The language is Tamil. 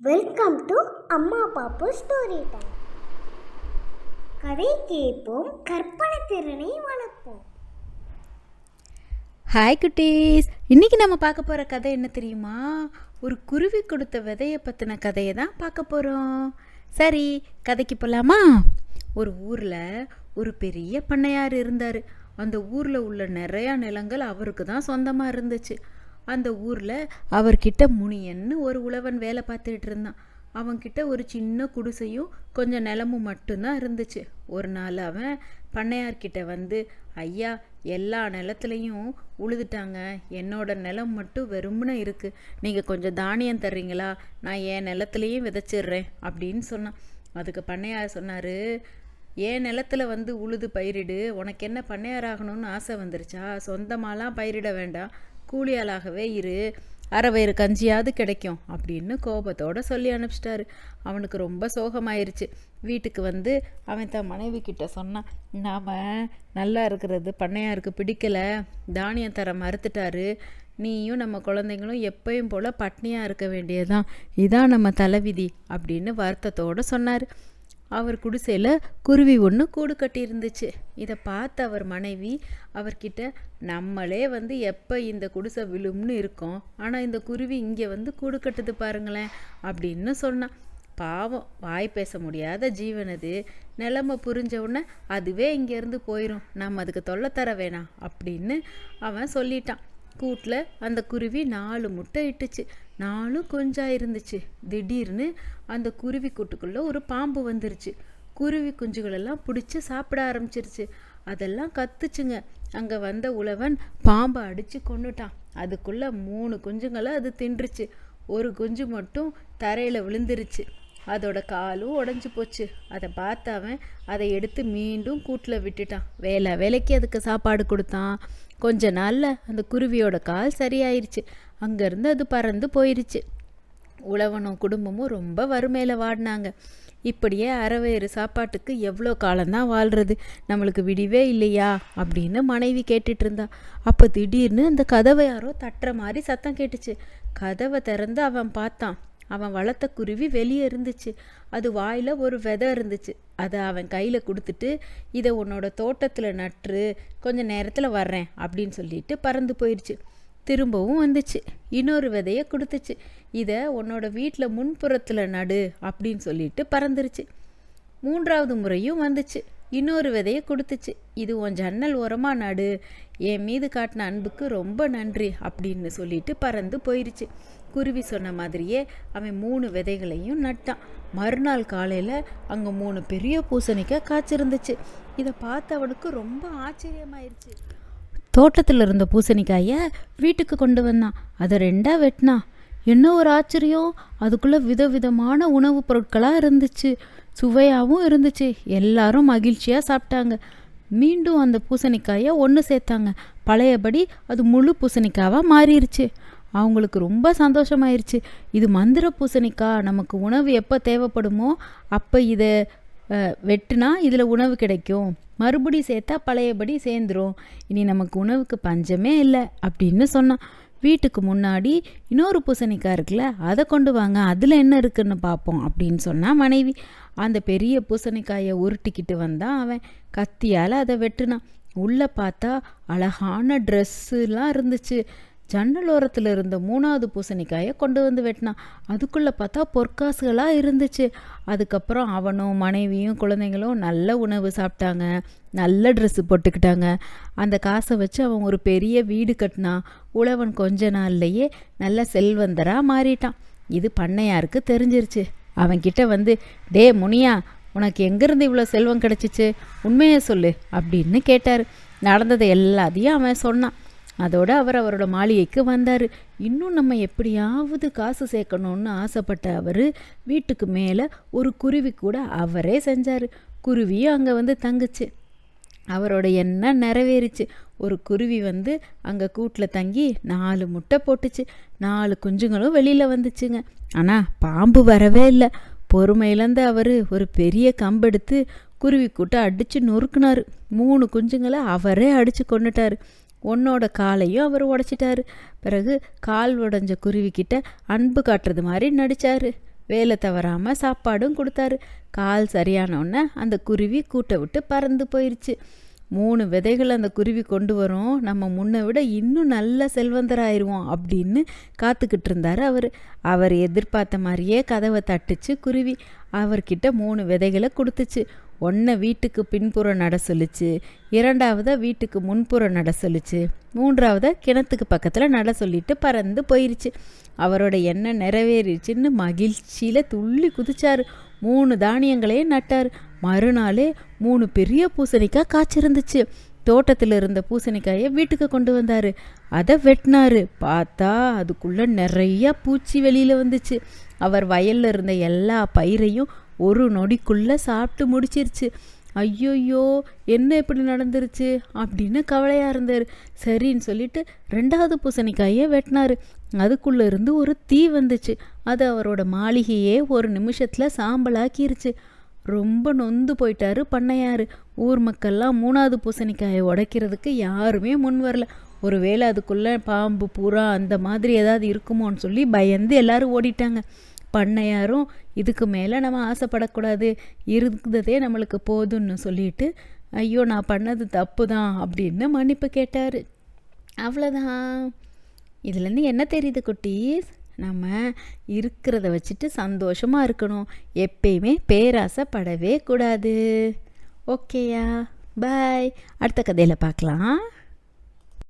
வெல்கம் டு அம்மா பாப்பு ஸ்டோரி டைம் கதை கேட்போம் கற்பனை திறனை வளர்ப்போம். ஹாய் குட்டீஸ். இன்னைக்கு நம்ம பார்க்க போகிற கதை என்ன தெரியுமா? ஒரு குருவி கொடுத்த விதையை பற்றின கதையை தான் பார்க்க போகிறோம் சரி கதைக்கு போகலாமா ஒரு ஊரில் ஒரு பெரிய பண்ணையார் இருந்தார். அந்த ஊரில் உள்ள நிறையா நிலங்கள் அவருக்கு தான் சொந்தமாக இருந்துச்சு. அந்த ஊரில் அவர்கிட்ட முனியன்னு ஒரு உழவன் வேலை பார்த்துக்கிட்டு இருந்தான். அவன்கிட்ட ஒரு சின்ன குடிசையும் கொஞ்சம் நிலமும் மட்டும்தான் இருந்துச்சு. ஒரு நாள் அவன் பண்ணையார்கிட்ட வந்து ஐயா எல்லா நிலத்துலையும் உழுதுட்டாங்க. என்னோட நிலம் மட்டும் வெறும்னு இருக்குது நீங்கள் கொஞ்சம் தானியம் தர்றீங்களா? நான் என் நிலத்துலையும் விதைச்சிடுறேன். அப்படின்னு சொன்னான். அதுக்கு பண்ணையார் சொன்னார் என் நிலத்துல வந்து உழுது பயிரிடு. உனக்கு என்ன பண்ணையார் ஆகணும்னு ஆசை வந்துருச்சா? சொந்தமாலாம் பயிரிட வேண்டாம். கூலியாளாகவே இரு அரை வயிறு கஞ்சியாவது கிடைக்கும் அப்படின்னு கோபத்தோடு சொல்லி அனுப்பிச்சிட்டாரு. அவனுக்கு ரொம்ப சோகமாயிருச்சு. வீட்டுக்கு வந்து அவன் தன் மனைவி கிட்ட சொன்னான் நாம் நல்லா இருக்கிறது பண்ணையாருக்கு பிடிக்கலை தானியம் தர மறுத்துட்டாரு. நீயும் நம்ம குழந்தைங்களும் எப்பயும் போல் பட்னியாக இருக்க வேண்டியதுதான். இதான் நம்ம தலைவிதி அப்படின்னு வருத்தத்தோடு சொன்னார். அவர் குடிசையில் குருவி ஒன்று கூடு கட்டியிருந்துச்சு. இதை பார்த்த அவர் மனைவி அவர்கிட்ட நம்மளே வந்து எப்போ இந்த குடிசை விழும்னு இருக்கோம். ஆனால் இந்த குருவி இங்கே வந்து கூடு கட்டுது பாருங்களேன் அப்படின்னு சொன்னான். பாவம் வாய் பேச முடியாத ஜீவன் அது. நிலமை புரிஞ்ச உடனே அதுவே இங்கேருந்து போயிடும் நம்ம அதுக்கு தொல்லை தர வேணாம் அப்படின்னு அவன் சொல்லிட்டான். கூட்டில் அந்த குருவி நாலு முட்டை இட்டுச்சு. நாளும் கொஞ்சம் இருந்துச்சு. திடீர்னு அந்த குருவி கூட்டுக்குள்ளே ஒரு பாம்பு வந்துருச்சு. குருவி குஞ்சுகளெல்லாம் பிடிச்சி சாப்பிட ஆரம்பிச்சிருச்சு. அதெல்லாம் கத்துச்சுங்க. அங்கே வந்த உழவன் பாம்பை அடித்து கொன்னுட்டான். அதுக்குள்ளே மூணு குஞ்சுங்களை அது தின்றுச்சு. ஒரு குஞ்சு மட்டும் தரையில் விழுந்துருச்சு. அதோட காலும் உடஞ்சி போச்சு. அதை பார்த்தவன் அதை எடுத்து மீண்டும் கூட்டில் விட்டுட்டான். வேலை வேலைக்கு அதுக்கு சாப்பாடு கொடுத்தான். கொஞ்ச நாளில் அந்த குருவியோட கால் சரியாயிருச்சு. அங்கேருந்து அது பறந்து போயிருச்சு. உழவனும் குடும்பமும் ரொம்ப வறுமையில் வாடினாங்க. இப்படியே அறவேறு சாப்பாட்டுக்கு எவ்வளோ காலம்தான் வாழ்கிறது நம்மளுக்கு விடிவே இல்லையா? அப்படின்னு மனைவி கேட்டுட்டு இருந்தா. அப்போ திடீர்னு அந்த கதவை யாரோ தட்டுற மாதிரி சத்தம் கேட்டுச்சு. கதவை திறந்து அவன் பார்த்தான். அவன் வளர்த்த குருவி வெளியே இருந்துச்சு. அது வாயில் ஒரு விதை இருந்துச்சு. அதை அவன் கையில் கொடுத்துட்டு இதை உன்னோட தோட்டத்தில் நட்டு கொஞ்சம் நேரத்தில் வர்றேன் அப்படின்னு சொல்லிட்டு பறந்து போயிடுச்சு திரும்பவும் வந்துச்சு. இன்னொரு விதையை கொடுத்துச்சு. இதை உன்னோட வீட்டில் முன்புறத்தில் நடு அப்படின்னு சொல்லிட்டு பறந்துருச்சு. மூன்றாவது முறையும் வந்துச்சு. இன்னொரு விதையை கொடுத்துச்சு. இது உன் ஜன்னல் ஓரமாக நடு. என் மீது காட்டின அன்புக்கு ரொம்ப நன்றி அப்படின்னு சொல்லிட்டு பறந்து போயிருச்சு. குருவி சொன்ன மாதிரியே அவன் மூணு விதைகளையும் நட்டான். மறுநாள் காலையில் அங்கே மூணு பெரிய பூசணிக்காய் காய்ச்சிருந்துச்சு. இதை பார்த்து அவனுக்கு ரொம்ப ஆச்சரியமாயிருச்சு. தோட்டத்தில் இருந்த பூசணிக்காயை வீட்டுக்கு கொண்டு வந்தான். அதை ரெண்டாக வெட்டினான் என்ன ஒரு ஆச்சரியம். அதுக்குள்ளே விதவிதமான உணவுப் பொருட்களாக இருந்துச்சு. சுவையாகவும் இருந்துச்சு. எல்லாரும் மகிழ்ச்சியாக சாப்பிட்டாங்க. மீண்டும் அந்த பூசணிக்காயை ஒன்று சேர்த்தாங்க. பழையபடி அது முழு பூசணிக்காவாக மாறிடுச்சு அவங்களுக்கு ரொம்ப சந்தோஷமாயிருச்சு. இது மந்திர பூசணிக்காய் நமக்கு உணவு எப்போ தேவைப்படுமோ அப்போ இதை வெட்டுனா இதில் உணவு கிடைக்கும். மறுபடி சேர்த்தா பழையபடி சேர்ந்துரும். இனி நமக்கு உணவுக்கு பஞ்சமே இல்லை அப்படின்னு சொன்னான். வீட்டுக்கு முன்னாடி இன்னொரு பூசணிக்காய் இருக்குல்ல அதை கொண்டு வாங்க அதில் என்ன இருக்குன்னு பார்ப்போம் அப்படின்னு சொன்னால் மனைவி. அந்த பெரிய பூசணிக்காயை உருட்டிக்கிட்டு வந்தான் அவன். கத்தியால் அதை வெட்டுனான். உள்ளே பார்த்தா அழகான ட்ரெஸ்ஸுலாம் இருந்துச்சு. ஜன்னலோரத்தில் இருந்த மூணாவது பூசணிக்காயை கொண்டு வந்து வெட்டினான் அதுக்குள்ளே பார்த்தா பொற்காசுகளாக இருந்துச்சு. அதுக்கப்புறம் அவனும் மனைவியும் குழந்தைங்களும் நல்ல உணவு சாப்பிட்டாங்க. நல்ல ட்ரெஸ்ஸு போட்டுக்கிட்டாங்க. அந்த காசை வச்சு அவன் ஒரு பெரிய வீடு கட்டினான் உழவன் கொஞ்ச நாள்லையே நல்ல செல்வந்தராக மாறிட்டான். இது பண்ணையாருக்கு தெரிஞ்சிருச்சு. அவன்கிட்ட வந்து டே முனியா உனக்கு எங்கேருந்து இவ்வளோ செல்வம் கிடச்சிச்சு? உண்மையை சொல்லு அப்படின்னு கேட்டார். நடந்ததை எல்லாத்தையும் அவன் சொன்னான். அதோடு அவர் அவரோட மாளிகைக்கு வந்தார். இன்னும் நம்ம எப்படியாவது காசு சேர்க்கணும்னு ஆசைப்பட்ட அவர் வீட்டுக்கு மேலே ஒரு குருவி கூட அவரே செஞ்சார். குருவியும் அங்கே வந்து தங்குச்சு. அவரோட எண்ணம் நிறைவேறிச்சு. ஒரு குருவி வந்து அங்கே கூட்டில் தங்கி நாலு முட்டை போட்டுச்சு. நாலு குஞ்சுங்களும் வெளியில் வந்துச்சுங்க. ஆனால் பாம்பு வரவே இல்லை. பொறுமையிலேருந்து அவர் ஒரு பெரிய கம்பெடுத்து குருவி கூட்டை அடித்து நொறுக்குனார். மூணு குஞ்சுங்களை அவரே அடித்து கொண்டுட்டார் உன்னோட காலையும் அவர் உடைச்சிட்டாரு. பிறகு கால் உடைஞ்ச குருவிக்கிட்ட அன்பு காட்டுறது மாதிரி நடிச்சாரு. வேலை தவறாமல் சாப்பாடும் கொடுத்தாரு. கால் சரியானோடனே அந்த குருவி கூட்டை விட்டு பறந்து போயிடுச்சு மூணு விதைகள் அந்த குருவி கொண்டு வரும். நம்ம முன்னை விட இன்னும் நல்ல செல்வந்தராயிருவோம் அப்படின்னு காத்துக்கிட்டு இருந்தார் அவர். அவர் எதிர்பார்த்த மாதிரியே கதவை தட்டுச்சு குருவி. அவர்கிட்ட மூணு விதைகளை கொடுத்துச்சு. ஒன்றை வீட்டுக்கு பின்புறம் நட சொல்லுச்சு இரண்டாவதாக வீட்டுக்கு முன்புறம் நட சொல்லுச்சு மூன்றாவதாக கிணத்துக்கு பக்கத்தில் நட சொல்லிட்டு பறந்து போயிருச்சு. அவரோட எண்ணம் நிறைவேறிச்சின்னு மகிழ்ச்சியில் துள்ளி குதிச்சார். மூணு தானியங்களையும் நட்டார். மறுநாளே மூணு பெரிய பூசணிக்காய் காய்ச்சிருந்துச்சு. தோட்டத்தில் இருந்த பூசணிக்காயை வீட்டுக்கு கொண்டு வந்தார். அதை வெட்டினாரு. பார்த்தா அதுக்குள்ளே நிறையா பூச்சி வெளியில் வந்துச்சு. அவர் வயலில் இருந்த எல்லா பயிரையும் ஒரு நொடிக்குள்ளே சாப்பிட்டு முடிச்சிருச்சு. ஐயோயோ என்ன இப்படி நடந்துருச்சு? அப்படின்னு கவலையாக இருந்தார். சரின்னு சொல்லிட்டு ரெண்டாவது பூசணிக்காயை வெட்டினார். அதுக்குள்ளே இருந்து ஒரு தீ வந்துச்சு. அது அவரோட மாளிகையே ஒரு நிமிஷத்தில் சாம்பலாக்கிருச்சு. ரொம்ப நொந்து போயிட்டாரு பண்ணையார் ஊர் மக்கள்லாம் மூணாவது பூசணிக்காயை உடைக்கிறதுக்கு யாருமே முன் வரல. ஒருவேளை அதுக்குள்ளே பாம்பு புறா அந்த மாதிரி ஏதாவது இருக்குமோன்னு சொல்லி பயந்து எல்லாரும் ஓடிட்டாங்க. பண்ணையாரும் இதுக்கு மேலே நம்ம ஆசைப்படக்கூடாது. இருந்ததே நம்மளுக்கு போதும்னு சொல்லிட்டு ஐயோ நான் பண்ணது தப்பு தான் அப்படின்னு மன்னிப்பு கேட்டார். அவ்வளோதான் இதுலேருந்து என்ன தெரியுது குட்டீஸ்? நம்ம இருக்கிறத வச்சுட்டு சந்தோஷமாக இருக்கணும். எப்பயுமே பேராசைப்படவே கூடாது. ஓகேயா? பாய். அடுத்த கதையில் பார்க்கலாம்